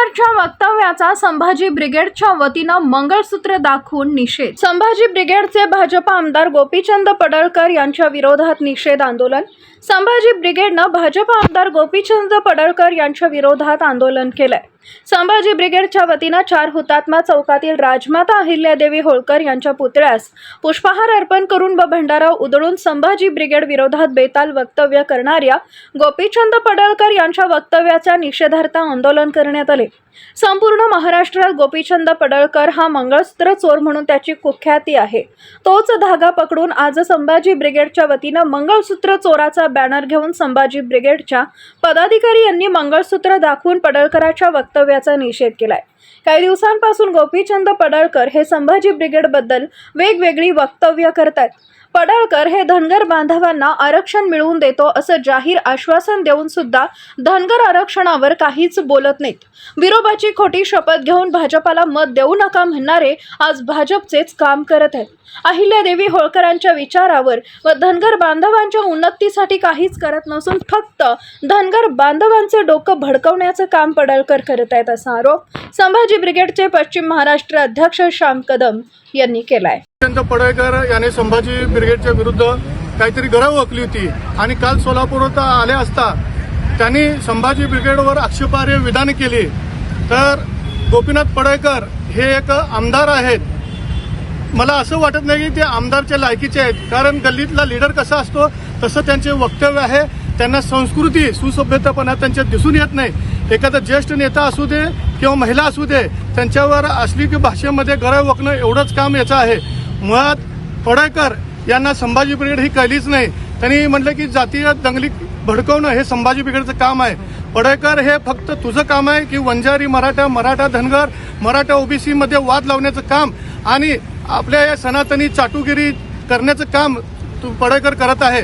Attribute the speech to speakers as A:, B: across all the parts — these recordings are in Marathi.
A: सरकारच्या वक्तव्याचा संभाजी ब्रिगेडच्या वतीनं मंगळसूत्र दाखवून निषेध. संभाजी ब्रिगेडचे भाजप आमदार गोपीचंद पडळकर यांच्या विरोधात निषेध आंदोलन. संभाजी ब्रिगेडनं भाजप आमदार गोपीचंद पडळकर यांच्या विरोधात आंदोलन केलंय. संभाजी ब्रिगेडच्या वतीनं चार हुतात्मा चौकातील राजमाता अहिल्यादेवी होळकर यांच्या पुतळ्यास पुष्पहार अर्पण करून व भंडारा उधळून संभाजी ब्रिगेड विरोधात बेताल वक्तव्य करणाऱ्या गोपीचंद पडळकर यांच्या वक्तव्याच्या निषेधार्थ आंदोलन करण्यात आले. संपूर्ण महाराष्ट्रात गोपीचंद पडळकर हा मंगळसूत्र चोर म्हणून त्याची कुख्याती आहे. तोच धागा पकडून आज संभाजी ब्रिगेडच्या वतीनं मंगळसूत्र चोराचा बॅनर घेऊन संभाजी ब्रिगेडच्या पदाधिकारी यांनी मंगळसूत्र दाखवून पडळकराच्या वक्तव्याचा निषेध केलाय. काही दिवसांपासून गोपीचंद पडळकर हे संभाजी ब्रिगेडबद्दल वेगवेगळी वक्तव्य करतात पडळकर हे धनगर बांधवांना आरक्षण मिळवून देतो असं जाहीर आश्वासन देऊन सुद्धा धनगर आरक्षणावर काहीच बोलत नाहीत. विरोबाची खोटी शपथ घेऊन भाजपाला मत देऊ नका म्हणणारे आज भाजपचेच काम करत आहेत. अहिल्यादेवी होळकरांच्या विचारावर व धनगर बांधवांच्या उन्नतीसाठी काहीच करत नसून फक्त धनगर बांधवांचं डोकं भडकवण्याचं काम पडळकर करत आहेत असा आरोप संभाजी ब्रिगेडचे पश्चिम महाराष्ट्र अध्यक्ष श्याम कदम यांनी केलाय.
B: पडळकर याने संभाजी ब्रिगेडच्या विरुद्ध काहीतरी गरव ओकली होती आणि काल सोलापूरात आले असता त्यांनी संभाजी ब्रिगेडवर आक्षेपार्ह विधान केली. तर गोपीनाथ पडळकर हे एक आमदार आहेत. मला असं वाटत नाही की ते आमदारच्या लायकीचे आहेत कारण गल्लीतला लीडर कसा असतो तसं त्यांचे वक्तव्य आहे. त्यांना संस्कृती सुसभ्यतापणा त्यांच्यात दिसून येत नाही. एखादा ज्येष्ठ नेता असू दे किंवा महिला असू दे त्यांच्यावर असली की भाषेमध्ये गरज वकणं एवढंच काम याचं आहे. मुळात पडळकर यांना संभाजी ब्रिगेड ही कळलीच नाही. त्यांनी म्हटलं की जातीय दंगली भडकवणं हे संभाजी ब्रिगेडचं काम आहे. पडळकर हे फक्त तुझं काम आहे की वंजारी मराठा मराठा धनगर मराठा ओबीसी मध्ये वाद लावण्याचं काम आणि आपल्या या सनातनी चाटुगिरी करण्याचं काम तू पडळकर करत आहे.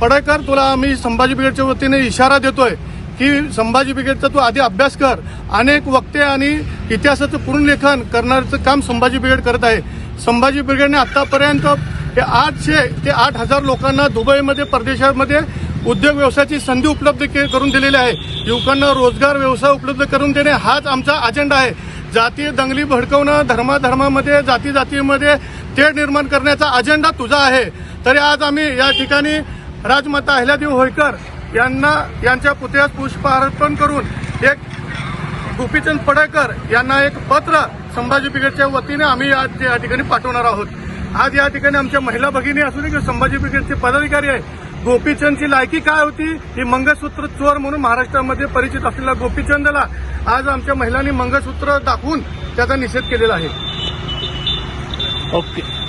B: पडळकर तुला आम्ही संभाजी ब्रिगेडच्या वतीने इशारा देतोय की संभाजी ब्रिगेडचा तू आधी अभ्यास कर. अनेक वक्ते आणि इतिहासाचं पुनर्लेखन करण्याचं काम संभाजी ब्रिगेड करत आहे. संभाजी ब्रिगेडने आतापर्यंत हे आठशे ते आठ हजार लोकांना दुबईमध्ये परदेशामध्ये उद्योग व्यवसायाची संधी उपलब्ध के- करून दिलेली आहे. युवकांना रोजगार व्यवसाय उपलब्ध करून देणे हाच आमचा अजेंडा आहे. जातीय दंगली भडकवणं धर्माधर्मामध्ये जाती जातीमध्ये तेढ निर्माण करण्याचा अजेंडा तुझा आहे. तरी आज आम्ही या ठिकाणी राजमाता अहिल्यादेवी होळकर यांना यांच्या पुतळ्यास पुष्पहार्पण करून एक गोपीचंद पडळकर यांना एक पत्र संभाजी ब्रिगेडच्या वतीने आम्ही आज या ठिकाणी पाठवणार आहोत. आज या ठिकाणी आमच्या महिला भगिनी असू दे किंवा संभाजी ब्रिगेडचे पदाधिकारी आहे गोपीचंदची लायकी काय होती? ही मंगळसूत्र चोर म्हणून महाराष्ट्रामध्ये परिचित असलेल्या गोपीचंदला आज आमच्या महिलांनी मंगळसूत्र दाखवून त्याचा निषेध केलेला आहे.
C: ओके.